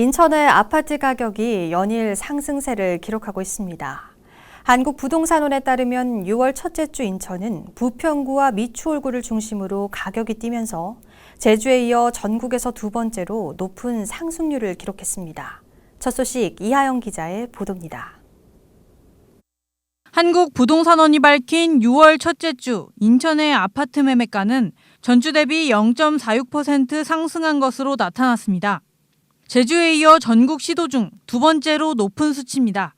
인천의 아파트 가격이 연일 상승세를 기록하고 있습니다. 한국부동산원에 따르면 6월 첫째 주 인천은 부평구와 미추홀구를 중심으로 가격이 뛰면서 제주에 이어 전국에서 두 번째로 높은 상승률을 기록했습니다. 첫 소식 이하영 기자의 보도입니다. 한국부동산원이 밝힌 6월 첫째 주 인천의 아파트 매매가는 전주 대비 0.46% 상승한 것으로 나타났습니다. 제주에 이어 전국 시도 중 두 번째로 높은 수치입니다.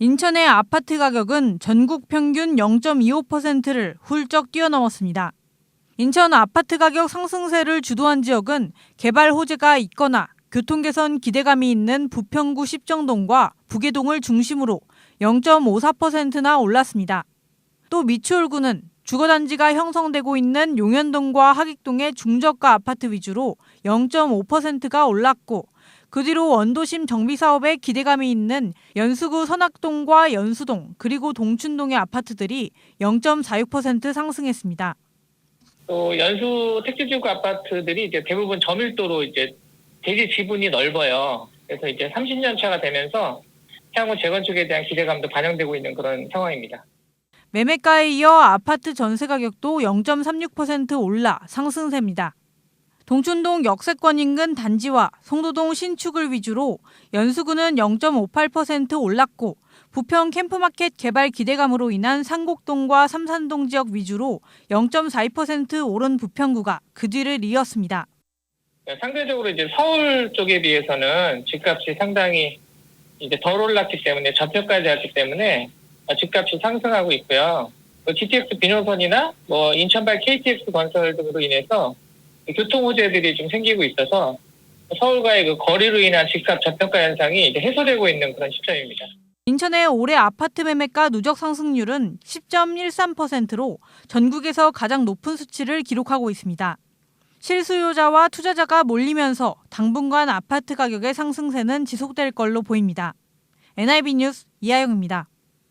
인천의 아파트 가격은 전국 평균 0.25%를 훌쩍 뛰어넘었습니다. 인천 아파트 가격 상승세를 주도한 지역은 개발 호재가 있거나 교통 개선 기대감이 있는 부평구 십정동과 부계동을 중심으로 0.54%나 올랐습니다. 또 미추홀구는 주거단지가 형성되고 있는 용현동과 하객동의 중저가 아파트 위주로 0.5%가 올랐고 그 뒤로 원도심 정비 사업에 기대감이 있는 연수구 선악동과 연수동 그리고 동춘동의 아파트들이 0.46% 상승했습니다. 또 연수 택지지구 아파트들이 이제 대부분 저밀도로 이제 대지 지분이 넓어요. 그래서 이제 30년 차가 되면서 향후 재건축에 대한 기대감도 반영되고 있는 그런 상황입니다. 매매가에 이어 아파트 전세 가격도 0.36% 올라 상승세입니다. 동춘동 역세권 인근 단지와 송도동 신축을 위주로 연수구는 0.58% 올랐고 부평 캠프마켓 개발 기대감으로 인한 상곡동과 삼산동 지역 위주로 0.42% 오른 부평구가 그 뒤를 이었습니다. 상대적으로 이제 서울 쪽에 비해서는 집값이 상당히 이제 덜 올랐기 때문에 저평가되었기 때문에 집값이 상승하고 있고요. 또 GTX 비노선이나 뭐 인천발 KTX 건설 등으로 인해서 교통 호재들이 좀 생기고 있어서 서울과의 그 거리로 인한 집값 저평가 현상이 이제 해소되고 있는 그런 시점입니다. 인천의 올해 아파트 매매가 누적 상승률은 10.13%로 전국에서 가장 높은 수치를 기록하고 있습니다. 실수요자와 투자자가 몰리면서 당분간 아파트 가격의 상승세는 지속될 걸로 보입니다. NIB 뉴스 이하영입니다.